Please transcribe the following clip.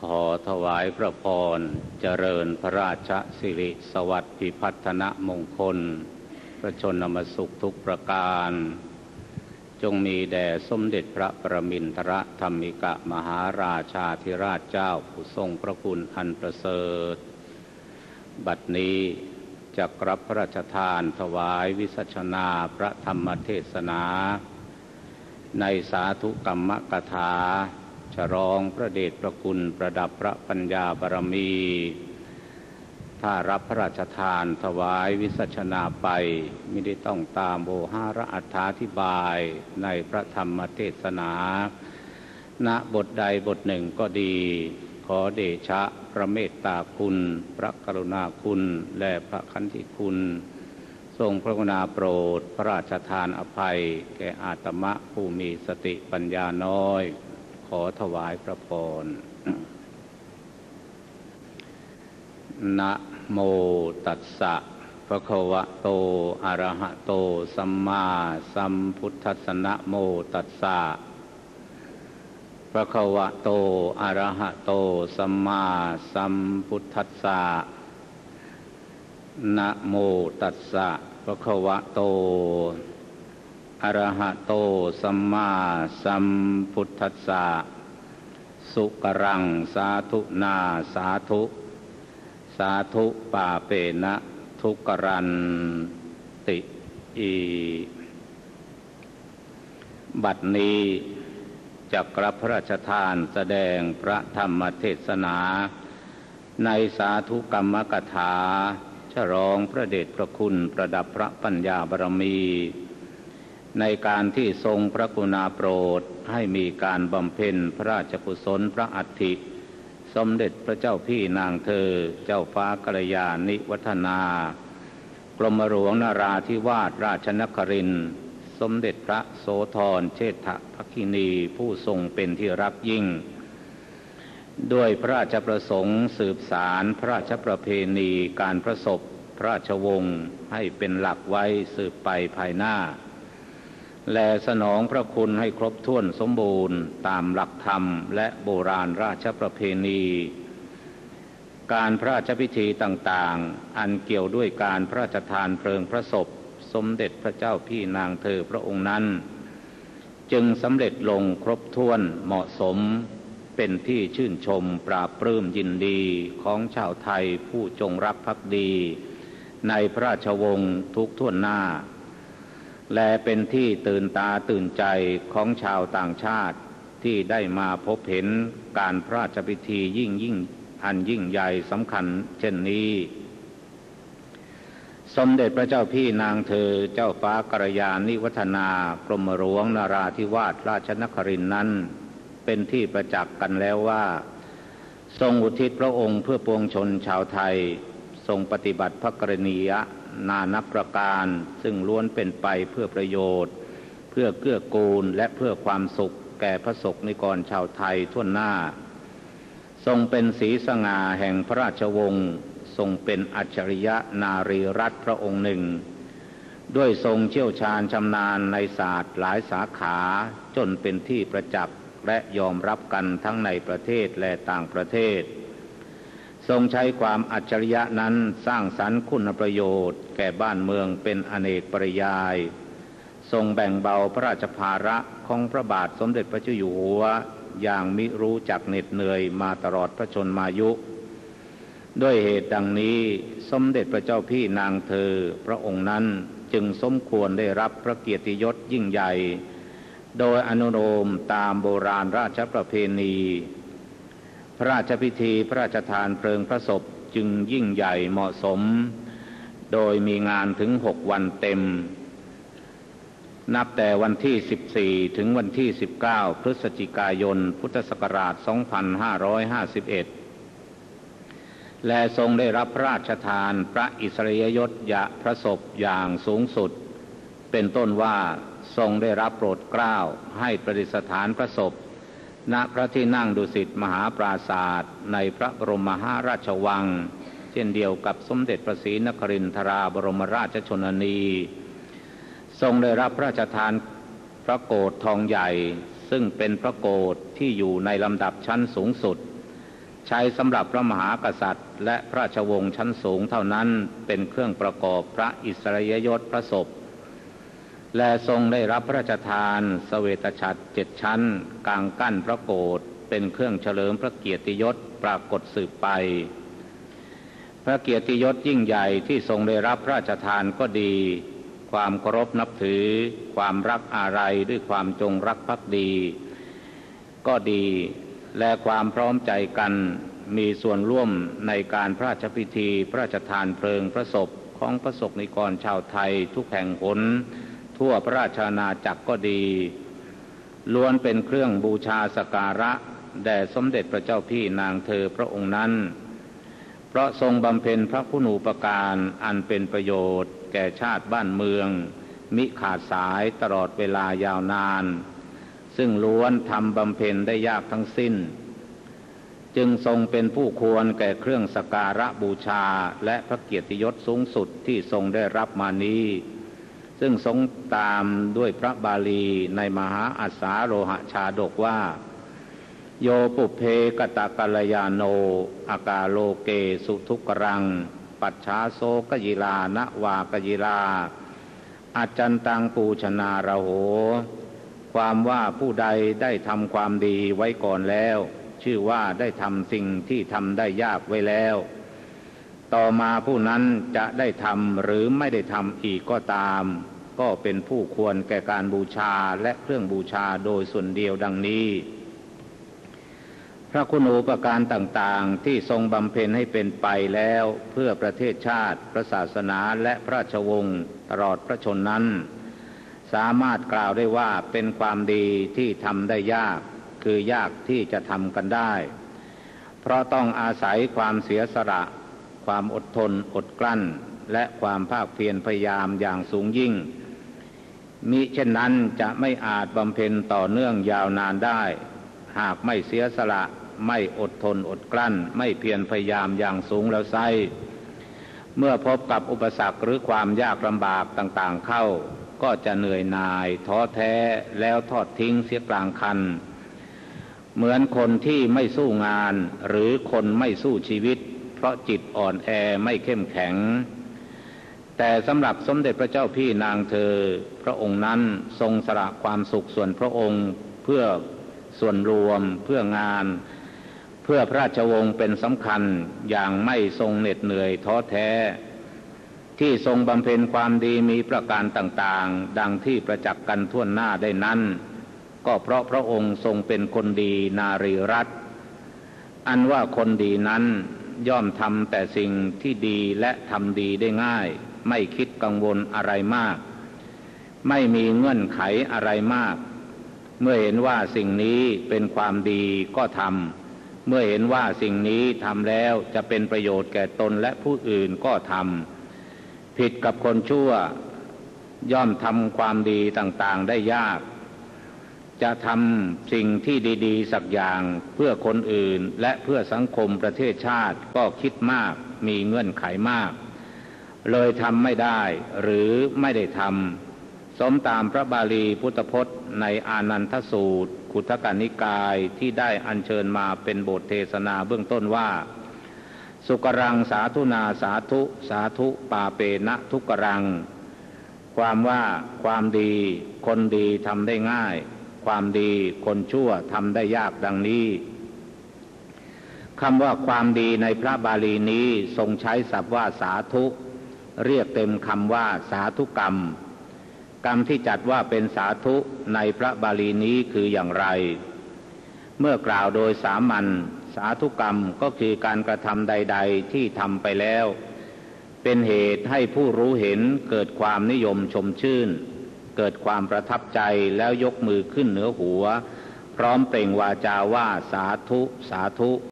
ขอถวายพระพรเจริญพระราชสิริสวัสดิพัฒนมงคล พระชนมสุขทุกประการ จงมีแด่สมเด็จพระประมินทรธรรมิกะมหาราชาธิราชเจ้าผู้ทรงพระคุณอันประเสริฐ บัดนี้จะกรับพระราชทานถวายวิสัชนาพระธรรมเทศนา ในสาธุกรรมกถา ฉรองพระเดชพระคุณประดับพระปัญญาบารมี ถ้ารับพระราชทานถวายวิสัชนาไปไม่ได้ต้องตามโบหาระอัธาธิบายในพระธรรมเทศนา ณบทใดบทหนึ่งก็ดี ขอเดชะพระเมตตาคุณ พระกรุณาคุณและพระคันธิคุณทรงพระกรุณาโปรด พระราชทานอภัย แก่อาตมะผู้มีสติปัญญาน้อย ขอถวายพระพรนะโมตัสสะภะคะวะโต อะระหะโต สัมมาสัมพุทธัสสะนะโมตัสสะภะคะวะโตอะระหะโตสัมมาสัมพุทธัสสะนะโมตัสสะภะคะวะโต อรหะโตสัมมาสัมพุทธัสสะสุกรังสาธุนาสาธุ สาธุปาเปนะทุกรันติอีบัดนี้จักรพระราชทานแสดงพระธรรมเทศนา ในสาธุกรรมกถา ฉลองพระเดชพระคุณประดับพระปัญญาบารมี ในการที่ทรงพระกุณาโปรดให้มีการบำเพ็ญพระราชกุศลพระอัฐิ สมเด็จพระเจ้าพี่นางเธอ เจ้าฟ้ากัลยาณิวัฒนา กรมหลวงนาราธิวาสราชนคริน สมเด็จพระโสธรเชษฐภคินีผู้ทรงเป็นที่รักยิ่ง ด้วยพระราชประสงค์สืบสารพระราชประเพณีการประสบพระราชวงศ์ให้เป็นหลักไว้สืบไปภายหน้า และสนองพระคุณให้ครบถ้วนสมบูรณ์ตามหลักธรรมและโบราณราชประเพณี การพระราชพิธีต่างๆ อันเกี่ยวด้วยการพระราชทานเพลิงพระศพ สมเด็จพระเจ้าพี่นางเธอพระองค์นั้น จึงสำเร็จลงครบถ้วนเหมาะสมเป็นที่ชื่นชมปราบปลื้มยินดีของชาวไทยผู้จงรักภักดี ในพระราชวงศ์ทุกท่วนหน้า และเป็นที่ตื่นตาตื่นใจของชาวต่างชาติที่ได้มาพบเห็นการพระราชพิธียิ่งยิ่งอันยิ่งใหญ่สำคัญเช่นนี้ สมเด็จพระเจ้าพี่นางเธอเจ้าฟ้ากรยานิวัฒนากรมหลวงนาราธิวาสราชนครินนั้น เป็นที่ประจักษ์กันแล้วว่า ทรงอุทิศพระองค์เพื่อปวงชนชาวไทย ทรงปฏิบัติพระกรณีย นานับประการ ซึ่งล้วนเป็นไปเพื่อประโยชน์ เพื่อเกื้อกูลและเพื่อความสุข แก่พระศกนิกรชาวไทยทั่วหน้า ทรงเป็นศีสง่าแห่งพระราชวงศ์ทรงเป็นอัจฉริยะนารีรัตพระองค์หนึ่ง ด้วยทรงเชี่ยวชาญชำนาญในศาสตร์หลายสาขาจนเป็นที่ประจักษ์และยอมรับกันทั้งในประเทศและต่างประเทศ ทรงใช้ความอัจฉริยะนั้นสร้างสรรค์คุณประโยชน์ แก่บ้านเมืองเป็นอเนกปริยาย ทรงแบ่งเบาพระราชภาระของพระบาทสมเด็จพระเจ้าอยู่หัวอย่างมิรู้จักเหน็ดเหนื่อยมาตลอดพระชนมายุ ด้วยเหตุดังนี้สมเด็จพระเจ้าพี่นางเธอ พระองค์นั้นจึงสมควรได้รับพระเกียรติยศยิ่งใหญ่ โดยอนุโลมตามโบราณราชประเพณี พระราชพิธีพระราชทานเพลิงพระศพจึงยิ่งใหญ่เหมาะสม โดยมีงานถึงหกวันเต็ม นับแต่วันที่ 14 ถึงวันที่ 19 พฤศจิกายน พุทธศักราช 2551 และทรงได้รับพระราชทานพระอิสริยยศยะพระศพอย่างสูงสุด เป็นต้นว่าทรงได้รับโปรดเกล้าให้ประดิษฐานพระศพ ณพระที่นั่งดุสิตมหาปราศาสตร์ในพระบรมมหาราชวัง เช่นเดียวกับสมเด็จพระศรีนครินทราบรมราชชนนี ทรงได้รับพระราชทานพระโกรธทองใหญ่ ซึ่งเป็นพระโกรธที่อยู่ในลำดับชั้นสูงสุด ใช้สำหรับพระมหากษัตริย์ และพระราชวงศ์ชั้นสูงเท่านั้นเป็นเครื่องประกอบพระอิสริยยศพระศพ และทรงได้รับพระราชทานสเสวตฉัตรเจ็ดชั้น กลางกั้นพระโกรธเป็นเครื่องเฉลิมพระเกียรติยศปรากฏสืบไป พระเกียรติยศยิ่งใหญ่ที่ทรงได้รับพระราชทานก็ดี ความเคารพนับถือ ความรักอะไรด้วยความจงรักภักดี ก็ดี และความพร้อมใจกันมีส่วนร่วมในการพระราชพิธีพระราชทานเพลิงพระศพของพระศกนิกรชาวไทยทุกแห่งหน ทั่วพระราชาณาจักรก็ดี ล้วนเป็นเครื่องบูชาสการะ แด่สมเด็จพระเจ้าพี่นางเธอพระองค์นั้น เพราะทรงบำเพ็ญพระคุณูปการอันเป็นประโยชน์ แก่ชาติบ้านเมือง มิขาดสายตลอดเวลายาวนาน ซึ่งล้วนทำบำเพ็ญได้ยากทั้งสิ้น จึงทรงเป็นผู้ควรแก่เครื่องสการะบูชาและพระเกียรติยศสูงสุดที่ทรงได้รับมานี้ ซึ่งทรงตามด้วยพระบาลีในมหาอัสาโรหชาดกว่า โยปุเพกตะกัลยาโน อากาโลเกสุทุกรัง ปัจฉาโซกยิลานะวากยิลาอาจันตังปูชนาระโห ความว่าผู้ใดได้ทำความดีไว้ก่อนแล้ว ชื่อว่าได้ทำสิ่งที่ทำได้ยากไว้แล้ว ต่อมาผู้นั้นจะได้ทำหรือไม่ได้ทำอีกก็ตาม ก็เป็นผู้ควรแก่การบูชาและเครื่องบูชาโดยส่วนเดียวดังนี้ พระคุณูปการต่างๆที่ทรงบำเพ็ญให้เป็นไปแล้วเพื่อประเทศชาติ พระศาสนาและพระราชวงศ์ตลอดพระชนนั้น สามารถกล่าวได้ว่าเป็นความดีที่ทำได้ยาก คือยากที่จะทำกันได้ เพราะต้องอาศัยความเสียสละ ความอดทนอดกลั้น และความภาคเพียรพยายามอย่างสูงยิ่ง มิเช่นนั้นจะไม่อาจบำเพ็ญต่อเนื่องยาวนานได้ หากไม่เสียสละไม่อดทนอดกลั้น ไม่เพียรพยายามอย่างสูงแล้วไซเมื่อพบกับอุปสรรคหรือความยากลำบากต่างๆเข้า ก็จะเหนื่อยหน่ายท้อแท้แล้วทอดทิ้งเสียกลางคัน เหมือนคนที่ไม่สู้งานหรือคนไม่สู้ชีวิต เพราะจิตอ่อนแอไม่เข้มแข็ง แต่สำหรับสมเด็จพระเจ้าพี่นางเธอ พระองค์นั้นทรงสละความสุขส่วนพระองค์เพื่อส่วนรวมเพื่องาน เพื่อพระราชวงศ์เป็นสำคัญอย่างไม่ทรงเหน็ดเหนื่อยท้อแท้ ที่ทรงบำเพ็ญความดีมีประการต่างๆ ดังที่ประจักษ์กันทั่วหน้าได้นั้น ก็เพราะพระองค์ทรงเป็นคนดีนารีรัตอันว่าคนดีนั้น ย่อมทำแต่สิ่งที่ดีและทำดีได้ง่าย ไม่คิดกังวลอะไรมาก ไม่มีเงื่อนไขอะไรมาก เมื่อเห็นว่าสิ่งนี้เป็นความดีก็ทำเมื่อเห็นว่าสิ่งนี้ทำแล้วจะเป็นประโยชน์แก่ตนและผู้อื่นก็ทำผิดกับคนชั่ว ย่อมทำความดีต่างๆได้ยาก จะทำสิ่งที่ดี ๆ สักอย่างเพื่อคนอื่น และเพื่อสังคมประเทศชาติก็คิดมากมีเงื่อนไขมาก เลยทำไม่ได้หรือไม่ได้ทำสมตามพระบาลีพุทธพจน์ในอานันทสูตรขุทกานิกายที่ได้อัญเชิญมาเป็นบทเทศนาเบื้องต้นว่า สุกรังสาธุนาสาธุสาธุปาเปนะทุกรัง ความว่าความดีคนดีทำได้ง่าย ความดีคนชั่วทำได้ยากดังนี้คำว่าความดีในพระบาลีนี้ทรงใช้ศัพท์ว่าสาธุ เรียกเต็มคำว่าสาธุกรรม กรรมที่จัดว่าเป็นสาธุในพระบาลีนี้คืออย่างไร เมื่อกล่าวโดยสามัญสาธุกรรมก็คือการกระทำใด ๆ ที่ทำไปแล้ว เป็นเหตุให้ผู้รู้เห็นเกิดความนิยมชมชื่น เกิดความประทับใจแล้วยกมือขึ้นเหนือหัว พร้อมเปล่งวาจาว่าสาธุ สาธุ